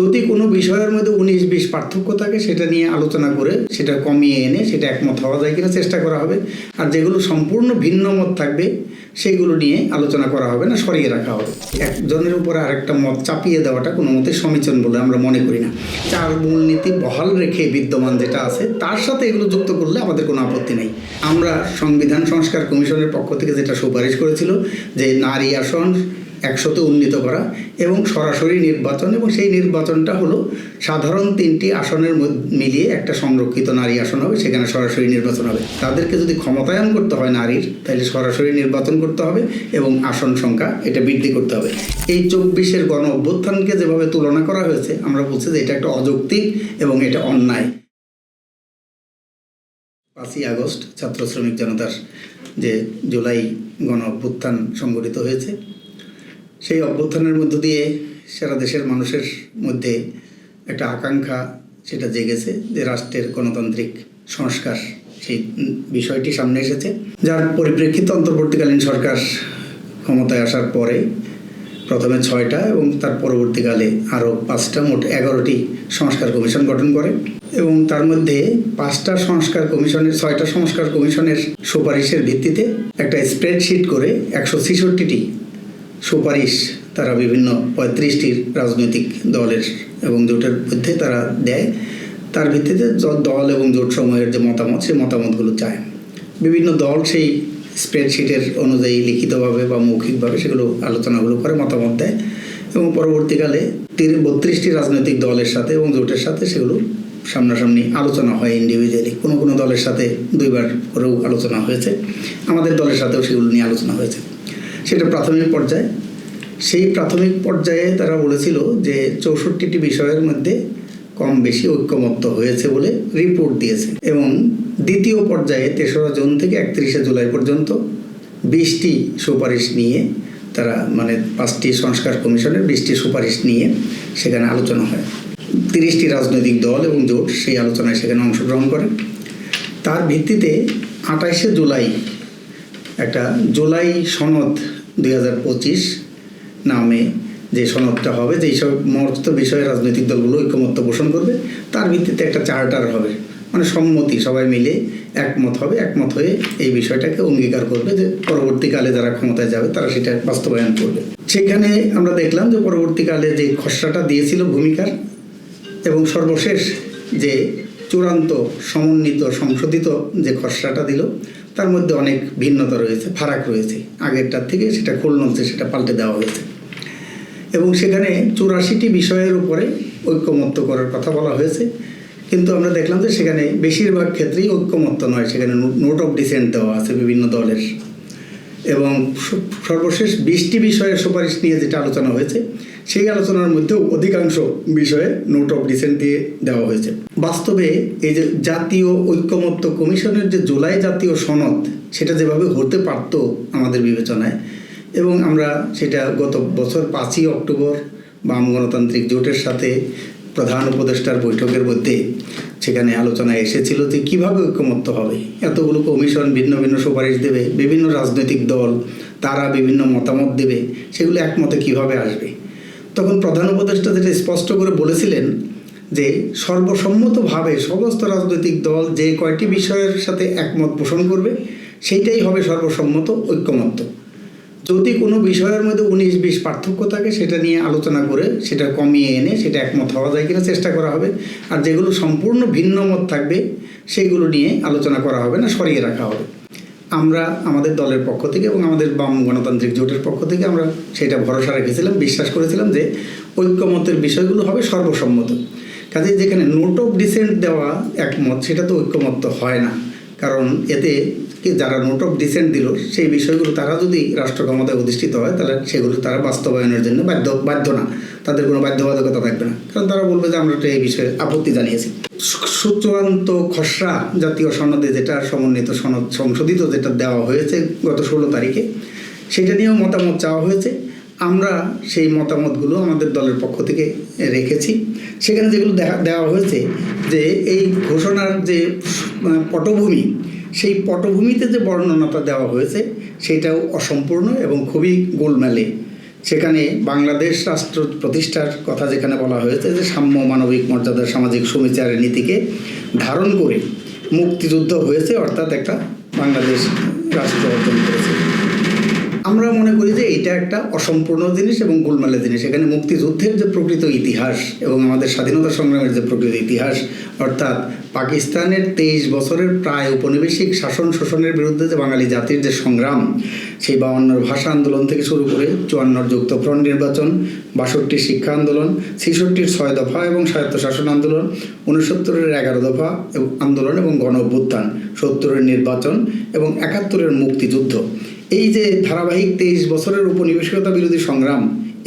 যদি কোনো বিষয়ের মধ্যে উনিশ বিশ পার্থক্য থাকে, সেটা নিয়ে আলোচনা করে সেটা কমিয়ে এনে সেটা একমত হওয়া যায় কিনা চেষ্টা করা হবে। আর যেগুলো সম্পূর্ণ ভিন্ন মত থাকবে, সেগুলো নিয়ে আলোচনা করা হবে না, সরিয়ে রাখা হবে। একজনের উপরে আরেকটা মত চাপিয়ে দেওয়াটা কোনো মতে সমীচীন বলে আমরা মনে করি না। চার মূলনীতি বহাল রেখে বিদ্যমান যেটা আছে, তার সাথে এগুলো যুক্ত করলে আমাদের কোনো আপত্তি নেই। আমরা সংবিধান সংস্কার কমিশনের পক্ষ থেকে যেটা সুপারিশ করেছিল, যে নারী আসন একশোতে উন্নীত করা এবং সরাসরি নির্বাচন এবং সেই নির্বাচনটা হলো সাধারণ তিনটি আসনের মিলিয়ে একটা সংরক্ষিত নারী আসন হবে, সেখানে সরাসরি নির্বাচন হবে। তাদেরকে যদি ক্ষমতায়ন করতে হয় নারীর, তাহলে সরাসরি নির্বাচন করতে হবে এবং আসন সংখ্যা এটা বৃদ্ধি করতে হবে। এই চব্বিশের গণ অভ্যুত্থানকে যেভাবে তুলনা করা হয়েছে, আমরা বলছি যে এটা একটা অযৌক্তিক এবং এটা অন্যায়। পাঁচই আগস্ট ছাত্র শ্রমিক জনতার যে জুলাই গণ অভ্যুত্থান সংগঠিত হয়েছে সেই অভ্যুত্থানের মধ্য দিয়ে সারা দেশের মানুষের মধ্যে একটা আকাঙ্ক্ষা সেটা জেগেছে যে রাষ্ট্রের গণতান্ত্রিক সংস্কার সেই বিষয়টি সামনে এসেছে। যার পরিপ্রেক্ষিতে অন্তর্বর্তীকালীন সরকার ক্ষমতায় আসার পরে প্রথমে ছয়টা এবং তার পরবর্তীকালে আরও পাঁচটা, মোট এগারোটি সংস্কার কমিশন গঠন করে এবং তার মধ্যে পাঁচটা সংস্কার কমিশনের, ছয়টা সংস্কার কমিশনের সুপারিশের ভিত্তিতে একটা স্প্রেডশিট করে একশো ছেষট্টিটি সুপারিশ তারা বিভিন্ন পঁয়ত্রিশটির রাজনৈতিক দলের এবং জোটের মধ্যে তারা দেয়। তার ভিত্তিতে দল এবং জোট সমূহের যে মতামত, সেই মতামতগুলো চায়। বিভিন্ন দল সেই স্প্রেডশিটের অনুযায়ী লিখিতভাবে বা মৌখিকভাবে সেগুলো আলোচনাগুলো করে মতামত দেয় এবং পরবর্তীকালে তিরিশ বত্রিশটি রাজনৈতিক দলের সাথে এবং জোটের সাথে সেগুলো সামনাসামনি আলোচনা হয় ইন্ডিভিজুয়ালি কোনো কোনো দলের সাথে দুইবার করেও আলোচনা হয়েছে। আমাদের দলের সাথেও সেগুলো নিয়ে আলোচনা হয়েছে। সেটা প্রাথমিক পর্যায়ে। সেই প্রাথমিক পর্যায়ে তারা বলেছিল যে চৌষট্টিটি বিষয়ের মধ্যে কম বেশি ঐক্যমত্য হয়েছে বলে রিপোর্ট দিয়েছে এবং দ্বিতীয় পর্যায়ে তেসরা জুন থেকে একত্রিশে জুলাই পর্যন্ত বিশটি সুপারিশ নিয়ে তারা মানে পাঁচটি সংস্কার কমিশনের বিশটি সুপারিশ নিয়ে সেখানে আলোচনা হয়। তিরিশটি রাজনৈতিক দল এবং জোট সেই আলোচনায় সেখানে অংশগ্রহণ করে। তার ভিত্তিতে আঠাইশে জুলাই একটা জুলাই সনদ দুই হাজার পঁচিশ নামে যে সনদটা হবে, যে সব মর্ত বিষয়ে রাজনৈতিক দলগুলো ঐক্যমত্য পোষণ করবে, তার ভিত্তিতে একটা চার্টার হবে। মানে সম্মতি, সবাই মিলে একমত হবে, একমত হয়ে এই বিষয়টাকে অঙ্গীকার করবে যে পরবর্তীকালে যারা ক্ষমতায় যাবে, তারা সেটা বাস্তবায়ন করবে। সেখানে আমরা দেখলাম যে পরবর্তীকালে যে খসড়াটা দিয়েছিল ভূমিকার, এবং সর্বশেষ যে চূড়ান্ত সমন্বিত, সংশোধিত যে খসড়াটা দিল তার মধ্যে অনেক ভিন্নতা রয়েছে, ফারাক রয়েছে। আগেরটার থেকে সেটা খুলনতে সেটা পাল্টে দেওয়া হয়েছে। এবং সেখানে চুরাশিটি বিষয়ের উপরে ঐক্যমত্য করার কথা বলা হয়েছে। কিন্তু আমরা দেখলাম যে সেখানে বেশিরভাগ ক্ষেত্রেই ঐক্যমত্য নয়, সেখানে নোট অফ ডিসেন্ট দেওয়া আছে বিভিন্ন দলের। এবং সর্বশেষ বিশটি বিষয়ের সুপারিশ নিয়ে যেটা আলোচনা হয়েছে সেই আলোচনার মধ্যেও অধিকাংশ বিষয়ে নোট অফ ডিসেন্ট দিয়ে দেওয়া হয়েছে। বাস্তবে এই যে জাতীয় ঐক্যমত্য কমিশনের যে জুলাই জাতীয় সনদ, সেটা যেভাবে হতে পারতো আমাদের বিবেচনায়, এবং আমরা সেটা গত বছর পাঁচই অক্টোবর বাম গণতান্ত্রিক জোটের সাথে প্রধান উপদেষ্টার বৈঠকের মধ্যে সেখানে আলোচনায় এসেছিল যে কীভাবে ঐক্যমত্য হবে। এতগুলো কমিশন ভিন্ন ভিন্ন সুপারিশ দেবে, বিভিন্ন রাজনৈতিক দল, তারা বিভিন্ন মতামত দেবে, সেগুলো একমতে কীভাবে আসবে? তখন প্রধান উপদেষ্টা যেটা স্পষ্ট করে বলেছিলেন যে সর্বসম্মতভাবে সমস্ত রাজনৈতিক দল যে কয়টি বিষয়ের সাথে একমত পোষণ করবে, সেইটাই হবে সর্বসম্মত ঐক্যমত্য। যদি কোনো বিষয়ের মধ্যে উনিশ বিশ পার্থক্য থাকে, সেটা নিয়ে আলোচনা করে সেটা কমিয়ে এনে সেটা একমত হওয়া যায় কিনা চেষ্টা করা হবে। আর যেগুলো সম্পূর্ণ ভিন্ন মত থাকবে, সেগুলো নিয়ে আলোচনা করা হবে না, সরিয়ে রাখা হবে। আমরা আমাদের দলের পক্ষ থেকে এবং আমাদের বাম গণতান্ত্রিক জোটের পক্ষ থেকে আমরা সেটা ভরসা রেখেছিলাম, বিশ্বাস করেছিলাম যে ঐক্যমতের বিষয়গুলো হবে সর্বসম্মত। কাজে যেখানে নোট অফ ডিসেন্ট দেওয়া একমত, সেটা তো ঐক্যমত হয় না। কারণ এতে কি যারা নোট অফ ডিসেন্ট দিল, সেই বিষয়গুলো তারা যদি রাষ্ট্র ক্ষমতায় অধিষ্ঠিত হয়, তাহলে সেগুলো তারা বাস্তবায়নের জন্য বাধ্য বাধ্য না। তাদের কোনো বাধ্যবাধকতা থাকবে না। কারণ তারা বলবে যে আমরা এই বিষয়ে আপত্তি জানিয়েছি। সু- সুচূড়ান্ত খসড়া জাতীয় সনদে যেটা সমন্বিত সনদ সংশোধিত যেটা দেওয়া হয়েছে গত ষোলো তারিখে, সেটা নিয়েও মতামত চাওয়া হয়েছে। আমরা সেই মতামতগুলো আমাদের দলের পক্ষ থেকে রেখেছি। সেখানে যেগুলো দেখা দেওয়া হয়েছে যে এই ঘোষণার যে পটভূমি, সেই পটভূমিতে যে বর্ণনাটা দেওয়া হয়েছে, সেটাও অসম্পূর্ণ এবং খুবই গোলমেলে। সেখানে বাংলাদেশ রাষ্ট্র প্রতিষ্ঠার কথা যেখানে বলা হয়েছে যে সাম্য মানবিক মর্যাদার সামাজিক সুবিচারের নীতিকে ধারণ করে মুক্তিযুদ্ধ হয়েছে, অর্থাৎ একটা বাংলাদেশ রাষ্ট্র অর্জন করেছে। আমরা মনে করি যে এটা একটা অসম্পূর্ণ জিনিস এবং গোলমালের জিনিস। এখানে মুক্তিযুদ্ধের যে প্রকৃত ইতিহাস এবং আমাদের স্বাধীনতা সংগ্রামের যে প্রকৃত ইতিহাস, অর্থাৎ পাকিস্তানের তেইশ বছরের প্রায় ঔপনিবেশিক শাসন শোষণের বিরুদ্ধে যে বাঙালি জাতির যে সংগ্রাম, সেই বাউন্নর ভাষা আন্দোলন থেকে শুরু করে চুয়ান্নর যুক্তফ্রন্ট নির্বাচন বাষট্টির শিক্ষা আন্দোলন, ছেষট্টির ছয় দফা এবং স্বায়ত্তশাসন আন্দোলন উনসত্তরের এগারো দফা আন্দোলন এবং গণ অভ্যুত্থান সত্তরের নির্বাচন এবং একাত্তরের মুক্তিযুদ্ধ। এই যে ধারাবাহিক তেইশ বছরের উপনিবেশিকতা বিরোধী সংগ্রাম,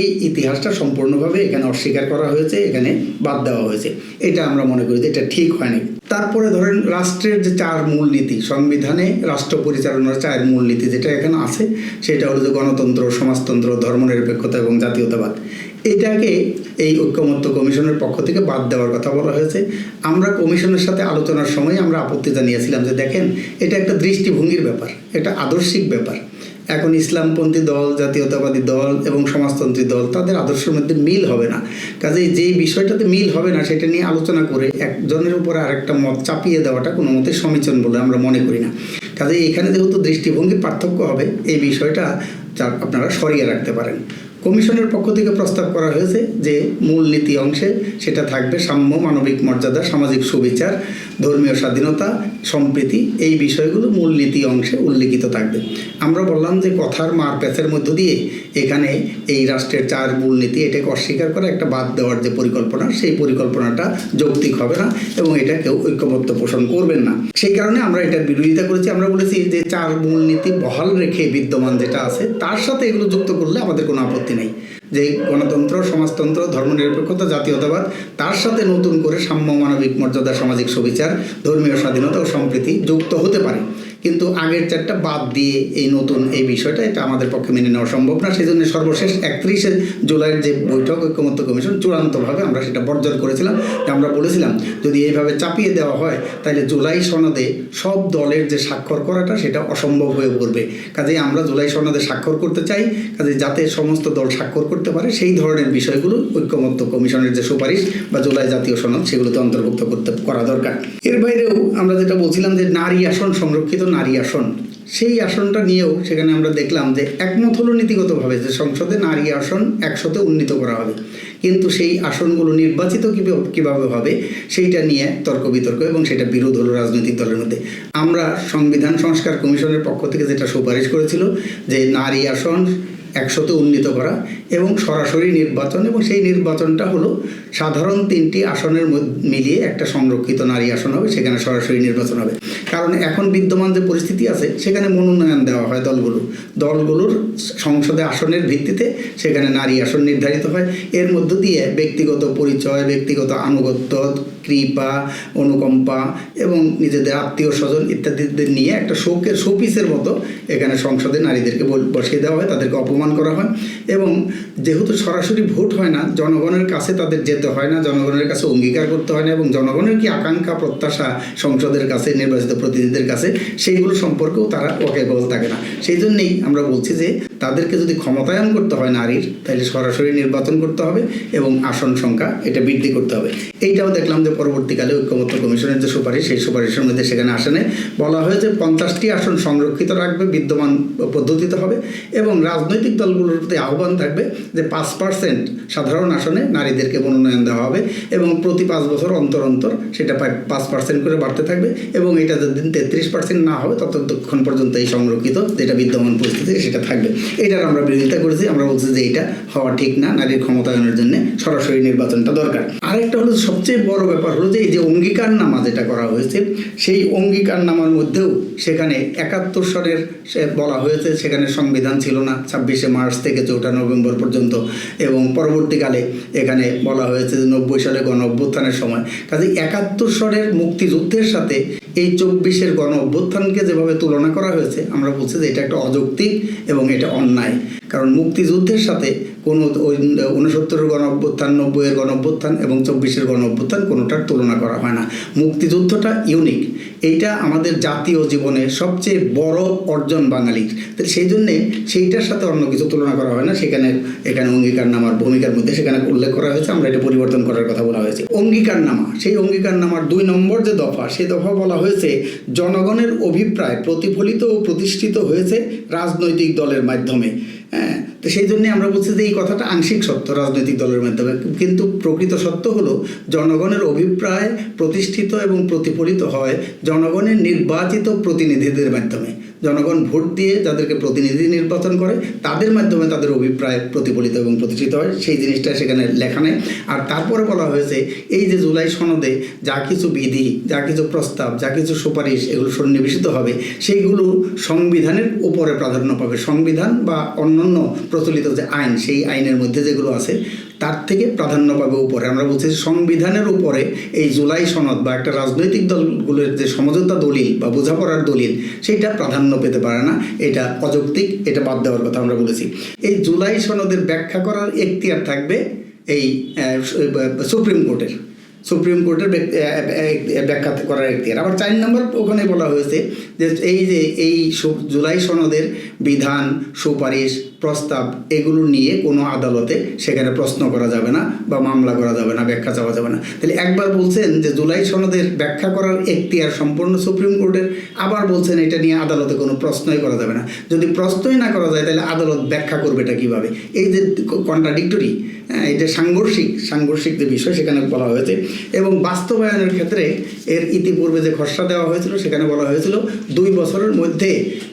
এই ইতিহাসটা সম্পূর্ণভাবে এখানে অস্বীকার করা হয়েছে, এখানে বাদ দেওয়া হয়েছে। এটা আমরা মনে করি যে এটা ঠিক হয়নি। তারপরে ধরেন রাষ্ট্রের যে চার মূল নীতি, সংবিধানে রাষ্ট্র পরিচালনার চার মূল নীতি যেটা এখানে আছে, সেটা হলো যে গণতন্ত্র, সমাজতন্ত্র, ধর্মনিরপেক্ষতা এবং জাতীয়তাবাদ। এটাকে এই ঐক্যমত্য কমিশনের পক্ষ থেকে বাদ দেওয়ার কথা বলা হয়েছে। আমরা কমিশনের সাথে আলোচনার সময় আমরা আপত্তি জানিয়েছিলাম যে, দেখেন, এটা একটা দৃষ্টিভঙ্গির ব্যাপার, এটা আদর্শিক ব্যাপার। এখন ইসলামপন্থী দল, জাতীয়তাবাদী দল এবং সমাজতন্ত্রী দল, তাদের আদর্শের মধ্যে মিল হবে না। কাজেই যে বিষয়টাতে মিল হবে না, সেটা নিয়ে আলোচনা করে একজনের উপরে আরেকটা মত চাপিয়ে দেওয়াটা কোনো মতে সমীচীন বলে আমরা মনে করি না। কাজে এখানে যেহেতু দৃষ্টিভঙ্গির পার্থক্য হবে, এই বিষয়টা আপনারা সরিয়ে রাখতে পারেন। কমিশনের পক্ষ থেকে প্রস্তাব করা হয়েছে যে মূল নীতি অংশে সেটা থাকবে সাম্য মানবিক মর্যাদা, সামাজিক সুবিচার ধর্মীয় স্বাধীনতা, সম্প্রীতি, এই বিষয়গুলো মূলনীতি অংশে উল্লেখিত থাকবে। আমরা বললাম যে কথার মার প্যাচের মধ্য দিয়ে এখানে এই রাষ্ট্রের চার মূলনীতি এটাকে অস্বীকার করে একটা বাদ দেওয়ার যে পরিকল্পনা, সেই পরিকল্পনাটা যৌক্তিক হবে না এবং এটা কেউ ঐক্যবদ্ধ পোষণ করবেন না। সেই কারণে আমরা এটার বিরোধিতা করেছি। আমরা বলেছি যে চার মূলনীতি বহাল রেখে বিদ্যমান যেটা আছে, তার সাথে এগুলো যুক্ত করলে আমাদের কোনো আপত্তি নেই। যে গণতন্ত্র, সমাজতন্ত্র, ধর্মনিরপেক্ষতা, জাতীয়তাবাদ, তার সাথে নতুন করে সাম্য মানবিক মর্যাদা, সামাজিক সুবিচার, ধর্মীয় স্বাধীনতা ও সম্প্রীতি যুক্ত হতে পারে। কিন্তু আগের চারটা বাদ দিয়ে এই নতুন এই বিষয়টা এটা আমাদের পক্ষে মেনে নেওয়া সম্ভব না। সেই জন্য সর্বশেষ একত্রিশে জুলাইয়ের যে বৈঠক, ঐক্যমত্য কমিশন, চূড়ান্তভাবে আমরা সেটা বর্জন করেছিলাম। আমরা বলেছিলাম, যদি এইভাবে চাপিয়ে দেওয়া হয়, তাহলে জুলাই সনদে সব দলের যে স্বাক্ষর করাটা সেটা অসম্ভব হয়ে পড়বে। কাজেই আমরা জুলাই সনদে স্বাক্ষর করতে চাই কাজে যাতে সমস্ত দল স্বাক্ষর করতে পারে, সেই ধরনের বিষয়গুলো ঐক্যমত্য কমিশনের যে সুপারিশ বা জুলাই জাতীয় সনদ, সেগুলোতে অন্তর্ভুক্ত করতে করা দরকার। এর বাইরেও আমরা যেটা বলছিলাম যে নারী আসন সংরক্ষিত নারী আসন। সেই আসনটা নিয়েও সেখানে আমরা দেখলাম যে একমত হলো নীতিগতভাবে যে সংসদে নারী আসন একশোতে উন্নীত করা হবে। কিন্তু সেই আসনগুলো নির্বাচিত কীভাবে হবে সেইটা নিয়ে তর্ক বিতর্ক এবং সেটা বিরোধ হলো রাজনৈতিক দলের মধ্যে। আমরা সংবিধান সংস্কার কমিশনের পক্ষ থেকে যেটা সুপারিশ করেছিল যে নারী আসন একশোতে উন্নীত করা এবং সরাসরি নির্বাচন, এবং সেই নির্বাচনটা হলো সাধারণ তিনটি আসনের মিলিয়ে একটা সংরক্ষিত নারী আসন হবে, সেখানে সরাসরি নির্বাচন হবে। কারণ এখন বিদ্যমান যে পরিস্থিতি আছে, সেখানে মনোনয়ন দেওয়া হয় দলগুলো। দলগুলোর সংসদে আসনের ভিত্তিতে সেখানে নারী আসন নির্ধারিত হয়। এর মধ্য দিয়ে ব্যক্তিগত পরিচয়, ব্যক্তিগত আনুগত্য, কৃপা, অনুকম্পা এবং নিজেদের আত্মীয় স্বজন ইত্যাদিদের নিয়ে একটা শোকের শোপিসের মতো এখানে সংসদে নারীদেরকে বসিয়ে দেওয়া হয়, তাদেরকে অপমান করা হয়। এবং যেহেতু সরাসরি ভোট হয় না, জনগণের কাছে তাদের যেতে হয় না, জনগণের কাছে অঙ্গীকার করতে হয় না এবং জনগণের কি আকাঙ্ক্ষা, প্রত্যাশা সংসদের কাছে, নির্বাচিত প্রতিনিধিদের কাছে, সেইগুলো সম্পর্কেও তারা ওকেবল থাকে না। সেই জন্যেই আমরা বলছি যে, তাদেরকে যদি ক্ষমতায়ন করতে হয় নারীর, তাহলে সরাসরি নির্বাচন করতে হবে এবং আসন সংখ্যা এটা বৃদ্ধি করতে হবে। এইটাও দেখলাম যে পরবর্তীকালে ঐক্যমত্য কমিশনের যে সুপারিশ, সেই সুপারিশের মধ্যে সেখানে আসনে বলা হয়েছে পঞ্চাশটি আসন সংরক্ষিত রাখবে, বিদ্যমান পদ্ধতিতে হবে এবং রাজনৈতিক দলগুলোর প্রতি আহ্বান থাকবে যে পাঁচ পার্সেন্ট সাধারণ আসনে নারীদেরকে মনোনয়ন দেওয়া হবে এবং প্রতি পাঁচ বছর অন্তর অন্তর সেটা পাঁচ পার্সেন্ট করে বাড়তে থাকবে এবং এটা যতদিন তেত্রিশ পার্সেন্ট না হবে ততক্ষণ পর্যন্ত এই সংরক্ষিত যেটা বিদ্যমান পরিস্থিতি সেটা থাকবে। এটার আমরা বিরোধিতা করেছি, আমরা বলছি যে এটা হওয়া ঠিক না, নারীর ক্ষমতায়নের জন্য সরাসরি নির্বাচনটা দরকার। আরেকটা হলো সবচেয়ে বড় ব্যাপার হলো যে এই যে অঙ্গীকার নামা যেটা করা হয়েছে, সেই অঙ্গীকার নামার মধ্যেও সেখানে একাত্তর সালের সে বলা হয়েছে, সেখানে সংবিধান ছিল না, ছাব্বিশে মার্চ থেকে চৌঠা নভেম্বর পর্যন্ত এবং পরবর্তীকালে এখানে বলা হয়েছে যে নব্বই সালে গণ অভ্যুত্থানের সময়। কাজে একাত্তর সালের মুক্তিযুদ্ধের সাথে এই চব্বিশের গণ অভ্যুত্থানকে যেভাবে তুলনা করা হয়েছে, আমরা বলছি যে এটা একটা অযৌক্তিক এবং এটা অন্যায়। কারণ মুক্তিযুদ্ধের সাথে কোনো উনসত্তরের গণ অভ্যুত্থান নব্বইয়ের গণ অভ্যুত্থান এবং চব্বিশের গণ অভ্যুত্থান কোনোটার তুলনা করা হয় না। মুক্তিযুদ্ধটা ইউনিক এইটা আমাদের জাতীয় জীবনের সবচেয়ে বড় অর্জন বাঙালির। সেই জন্যে সেইটার সাথে অন্য কিছু তুলনা করা হয় না। সেখানে, এখানে অঙ্গীকারনামার ভূমিকার মধ্যে সেখানে উল্লেখ করা হয়েছে। আমরা এটা পরিবর্তন করার কথা বলা হয়েছে। অঙ্গীকারনামা। সেই অঙ্গীকারনামার দুই নম্বর যে দফা, সেই দফা বলা হয়েছে জনগণের অভিপ্রায় প্রতিফলিত ও প্রতিষ্ঠিত হয়েছে রাজনৈতিক দলের মাধ্যমে। হ্যাঁ তো সেই জন্যে আমরা বলছি যে এই কথাটা আংশিক সত্য রাজনৈতিক দলের মাধ্যমে। কিন্তু প্রকৃত সত্য হলো, জনগণের অভিপ্রায় প্রতিষ্ঠিত এবং প্রতিফলিত হয় জনগণের নির্বাচিত প্রতিনিধিদের মাধ্যমে। জনগণ ভোট দিয়ে যাদেরকে প্রতিনিধি নির্বাচন করে, তাদের মাধ্যমে তাদের অভিপ্রায় প্রতিফলিত এবং প্রতিষ্ঠিত হয়। সেই জিনিসটা সেখানে লেখা নেই। আর তারপরে বলা হয়েছে, এই যে জুলাই সনদে যা কিছু বিধি, যা কিছু প্রস্তাব, যা কিছু সুপারিশ এগুলো সন্নিবেশিত হবে, সেইগুলো সংবিধানের উপরে প্রাধান্য পাবে। সংবিধান বা অন্যান্য প্রচলিত যে আইন, সেই আইনের মধ্যে যেগুলো আছে তার থেকে প্রাধান্য পাবে উপরে। আমরা বলছি সংবিধানের উপরে এই জুলাই সনদ বা একটা রাজনৈতিক দলগুলোর যে সমঝোতা দলিল বা বোঝাপড়ার দলিল সেটা প্রাধান্য পেতে পারে না। এটা অযৌক্তিক, এটা বাদ দেওয়ার কথা আমরা বলেছি। এই জুলাই সনদের ব্যাখ্যা করার এখতিয়ার থাকবে এই সুপ্রিম কোর্টের। সুপ্রিম কোর্টের ব্যাখ্যা করার এখতিয়ার। আবার চার নম্বর ওখানে বলা হয়েছে যে এই যে এই জুলাই সনদের বিধান, সুপারিশ প্রস্তাব এগুলো নিয়ে কোনো আদালতে সেখানে প্রশ্ন করা যাবে না বা মামলা করা যাবে না, ব্যাখ্যা চাওয়া যাবে না। তাহলে একবার বলছেন যে জুলাই সনদের ব্যাখ্যা করার এখতিয়ার সম্পূর্ণ সুপ্রিম কোর্টের, আবার বলছেন এটা নিয়ে আদালতে কোনো প্রশ্নই করা যাবে না। যদি প্রশ্নই না করা যায়, তাহলে আদালত ব্যাখ্যা করবে এটা কীভাবে? এই যে কন্ট্রাডিক্টরি হ্যাঁ এটা সাংঘর্ষিক সাংঘর্ষিক যে বিষয় সেখানে বলা হয়েছে এবং বাস্তবায়নের ক্ষেত্রে এর ইতিপূর্বে যে খসড়া দেওয়া হয়েছিল, সেখানে বলা হয়েছিল দুই বছরের মধ্যে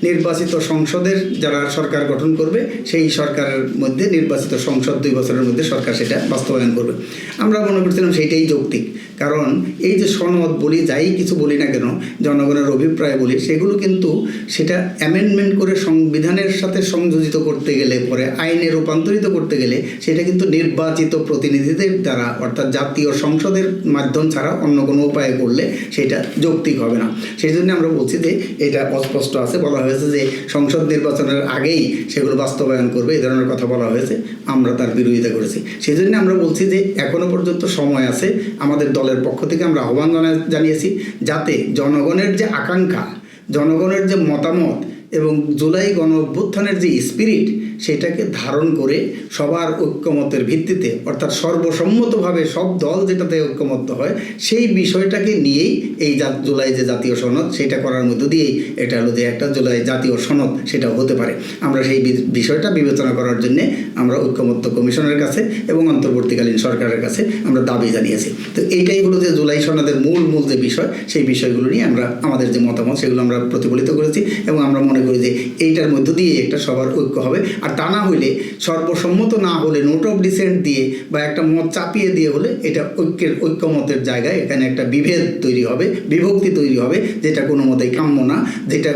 নির্বাচিত সংসদের যারা সরকার গঠন করবে সেই সরকারের মধ্যে নির্বাচিত সংসদ দুই বছরের মধ্যে সরকার সেটা বাস্তবায়ন করবে। আমরা মনে করছিলাম সেইটাই যৌক্তিক। কারণ এই যে সনদ বলি, যাই কিছু বলি না কেন, জনগণের অভিপ্রায় বলি, সেগুলো কিন্তু সেটা অ্যামেন্ডমেন্ট করে সংবিধানের সাথে সংযোজিত করতে গেলে, পরে আইনে রূপান্তরিত করতে গেলে, সেটা কিন্তু নির্বাচিত প্রতিনিধিদের দ্বারা, অর্থাৎ জাতীয় সংসদের মাধ্যম ছাড়া অন্য কোনো উপায়ে করলে সেটা যৌক্তিক হবে না। সেই জন্য আমরা বলছি যে এটা অস্পষ্ট আছে। বলা হয়েছে যে সংসদ নির্বাচনের আগেই সেগুলো বাস্তবায়ন করবে, এই ধরনের কথা বলা হয়েছে। আমরা তার বিরোধিতা করেছি। সেই জন্য আমরা বলছি যে এখনও পর্যন্ত সময় আছে আমাদের দলের পক্ষ থেকে আমরা আহ্বান জানা- জানিয়েছি যাতে জনগণের যে আকাঙ্ক্ষা, জনগণের যে মতামত এবং জুলাই গণ অভ্যুত্থানের যে স্পিরিট সেটাকে ধারণ করে সবার ঐক্যমতের ভিত্তিতে, অর্থাৎ সর্বসম্মতভাবে সব দল যেটাতে ঐক্যমত্য হয়, সেই বিষয়টাকে নিয়েই এই জুলাই যে জাতীয় সনদ, সেটা করার মধ্য দিয়েই এটা হলো যে একটা জুলাই জাতীয় সনদ সেটা হতে পারে। আমরা সেই বিষয়টা বিবেচনা করার জন্যে আমরা ঐক্যমত্য কমিশনের কাছে এবং অন্তর্বর্তীকালীন সরকারের কাছে আমরা দাবি জানিয়েছি। তো এইটাই হলো যে জুলাই সনদের মূল মূল যে বিষয়, সেই বিষয়গুলো নিয়ে আমরা, আমাদের যে মতামত, সেগুলো আমরা প্রতিফলিত করেছি এবং আমরা মনে করি যে এইটার মধ্য দিয়ে একটা সবার ঐক্য হবে। আর তা না হইলে, সর্বসম্মত না হলে নোট অফ ডিসেন্ট দিয়ে বা একটা মত চাপিয়ে দিয়ে হলে এটা ঐক্যের ঐক্যমতের জায়গায় এখানে একটা বিভেদ তৈরি হবে, বিভক্তি তৈরি হবে, যেটা কোনো মতেই কাম্য না। যেটা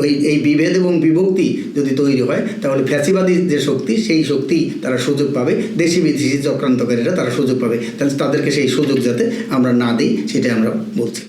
ওই, এই বিভেদ এবং বিভক্তি যদি তৈরি হয়, তাহলে ফ্যাসিবাদী যে শক্তি, সেই শক্তি তারা সুযোগ পাবে। দেশি বিদেশি চক্রান্তকারীরা তারা সুযোগ পাবে। তাহলে তাদেরকে সেই সুযোগ যাতে আমরা না দিই, সেটাই আমরা বলছি।